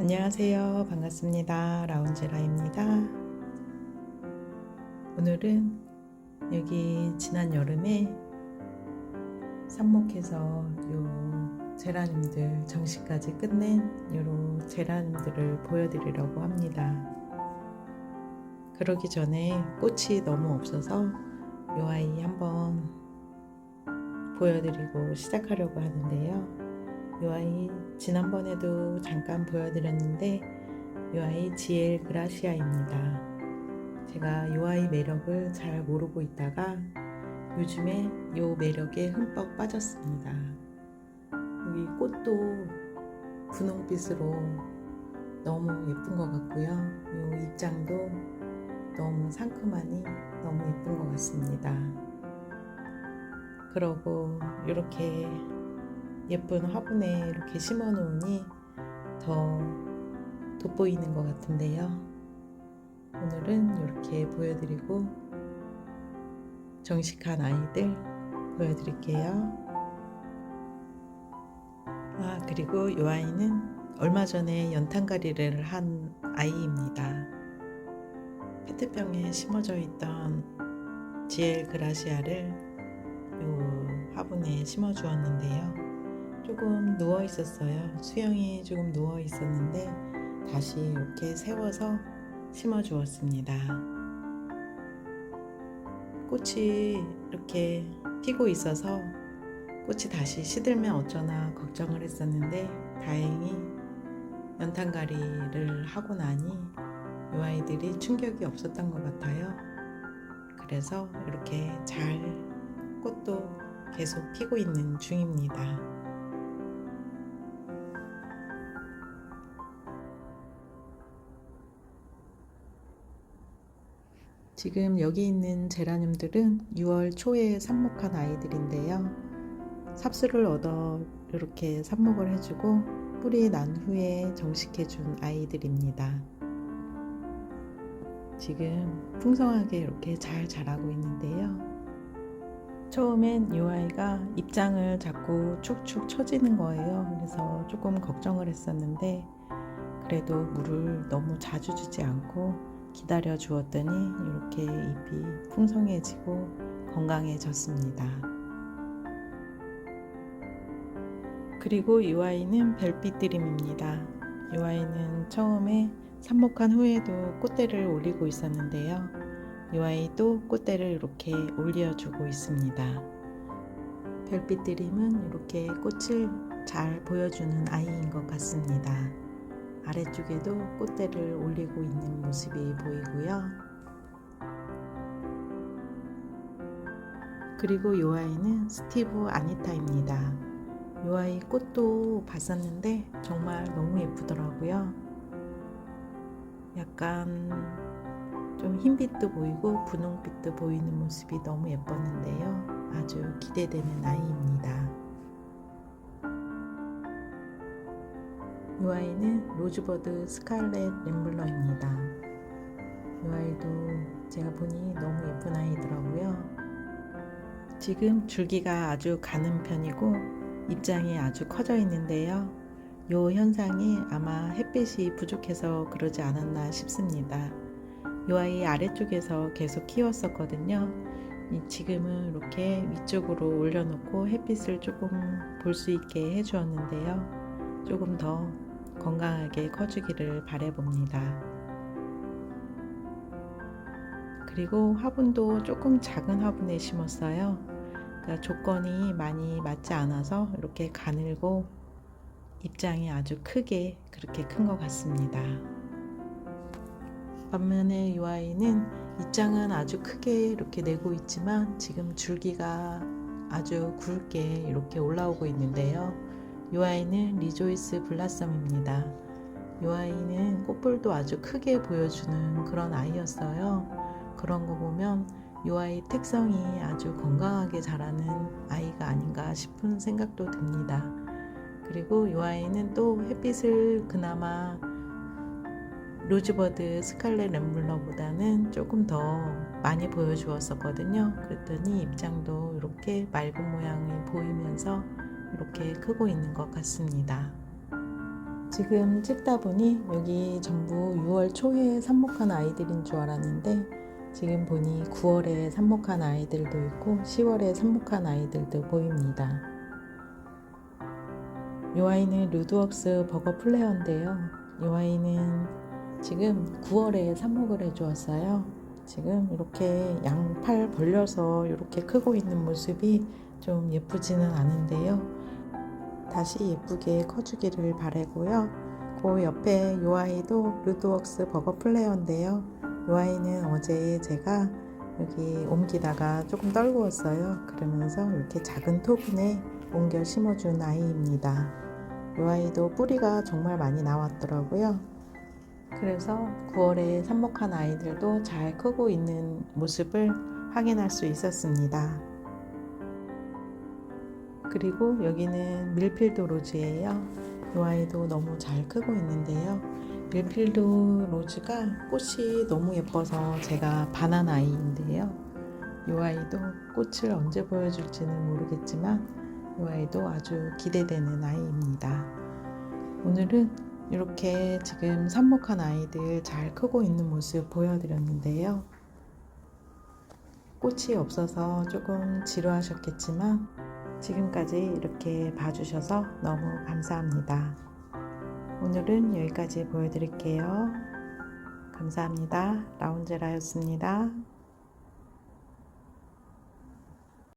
안녕하세요. 반갑습니다. 라운지라입니다. 오늘은 여기 지난 여름에 삽목해서 요 제라늄들 정식까지 끝낸 요로 제라늄들을 보여드리려고 합니다. 그러기 전에 꽃이 너무 없어서 요 아이 한번 보여드리고 시작하려고 하는데요. 이 아이 지난번에도 잠깐 보여드렸는데 이 아이 지엘 그라시아입니다. 제가 이 아이 매력을 잘 모르고 있다가 요즘에 이 매력에 흠뻑 빠졌습니다. 여기 꽃도 분홍빛으로 너무 예쁜 것 같고요. 이 입장도 너무 상큼하니 너무 예쁜 것 같습니다. 그러고 이렇게 예쁜 화분에 이렇게 심어 놓으니 더 돋보이는 것 같은데요. 오늘은 이렇게 보여드리고 정식한 아이들 보여드릴게요. 아, 그리고 이 아이는 얼마 전에 연탄가리를 한 아이입니다. 페트병에 심어져 있던 지엘 그라시아를 요 화분에 심어 주었는데요. 조금 누워 있었어요. 수영이 조금 누워 있었는데 다시 이렇게 세워서 심어 주었습니다. 꽃이 이렇게 피고 있어서 꽃이 다시 시들면 어쩌나 걱정을 했었는데 다행히 연탄가리를 하고 나니 이 아이들이 충격이 없었던 것 같아요. 그래서 이렇게 잘 꽃도 계속 피고 있는 중입니다. 지금 여기 있는 제라늄들은 6월 초에 삽목한 아이들인데요. 삽수를 얻어 이렇게 삽목을 해주고 뿌리 난 후에 정식해준 아이들입니다. 지금 풍성하게 이렇게 잘 자라고 있는데요. 처음엔 이 아이가 입장을 자꾸 축축 처지는 거예요. 그래서 조금 걱정을 했었는데 그래도 물을 너무 자주 주지 않고 기다려 주었더니 이렇게 잎이 풍성해지고 건강해졌습니다. 그리고 이 아이는 별빛 드림입니다. 이 아이는 처음에 삽목한 후에도 꽃대를 올리고 있었는데요. 이 아이도 꽃대를 이렇게 올려주고 있습니다. 별빛 드림은 이렇게 꽃을 잘 보여주는 아이인 것 같습니다. 아래쪽에도 꽃대를 올리고 있는 모습이 보이고요. 그리고 이 아이는 스티브 아니타입니다. 이 아이 꽃도 봤었는데 정말 너무 예쁘더라고요. 약간 좀 흰빛도 보이고 분홍빛도 보이는 모습이 너무 예뻤는데요. 아주 기대되는 아이입니다. 이 아이는 로즈버드 스칼렛 램블러입니다. 이 아이도 제가 보니 너무 예쁜 아이더라고요. 지금 줄기가 아주 가는 편이고 입장이 아주 커져 있는데요. 이 현상이 아마 햇빛이 부족해서 그러지 않았나 싶습니다. 이 아이 아래쪽에서 계속 키웠었거든요. 지금은 이렇게 위쪽으로 올려놓고 햇빛을 조금 볼 수 있게 해주었는데요. 조금 더 건강하게 커주기를 바래봅니다. 그리고 화분도 조금 작은 화분에 심었어요. 그러니까 조건이 많이 맞지 않아서 이렇게 가늘고 입장이 아주 크게 그렇게 큰 것 같습니다. 반면에 이 아이는 입장은 아주 크게 이렇게 내고 있지만 지금 줄기가 아주 굵게 이렇게 올라오고 있는데요. 이 아이는 리조이스 블라썸입니다. 이 아이는 꽃볼도 아주 크게 보여주는 그런 아이였어요. 그런 거 보면 이 아이 특성이 아주 건강하게 자라는 아이가 아닌가 싶은 생각도 듭니다. 그리고 이 아이는 또 햇빛을 그나마 로즈버드 스칼렛 램블러보다는 조금 더 많이 보여주었었거든요. 그랬더니 입장도 이렇게 맑은 모양이 보이면서 이렇게 크고 있는 것 같습니다. 지금 찍다 보니 여기 전부 6월 초에 삽목한 아이들인 줄 알았는데 지금 보니 9월에 삽목한 아이들도 있고 10월에 삽목한 아이들도 보입니다. 이 아이는 루드웍스 버거 플레어인데요. 이 아이는 지금 9월에 삽목을 해주었어요. 지금 이렇게 양팔 벌려서 이렇게 크고 있는 모습이 좀 예쁘지는 않은데요. 다시 예쁘게 커주기를 바라고요. 그 옆에 이 아이도 루드웍스 버거 플레어인데요. 이 아이는 어제 제가 여기 옮기다가 조금 떨구었어요. 그러면서 이렇게 작은 토분에 옮겨 심어준 아이입니다. 이 아이도 뿌리가 정말 많이 나왔더라고요. 그래서 9월에 삽목한 아이들도 잘 크고 있는 모습을 확인할 수 있었습니다. 그리고 여기는 밀필드 로즈예요. 이 아이도 너무 잘 크고 있는데요. 밀필드 로즈가 꽃이 너무 예뻐서 제가 반한 아이인데요. 이 아이도 꽃을 언제 보여줄지는 모르겠지만 이 아이도 아주 기대되는 아이입니다. 오늘은 이렇게 지금 삽목한 아이들 잘 크고 있는 모습 보여드렸는데요. 꽃이 없어서 조금 지루하셨겠지만 지금까지 이렇게 봐주셔서 너무 감사합니다. 오늘은 여기까지 보여드릴게요. 감사합니다. 라운제라였습니다.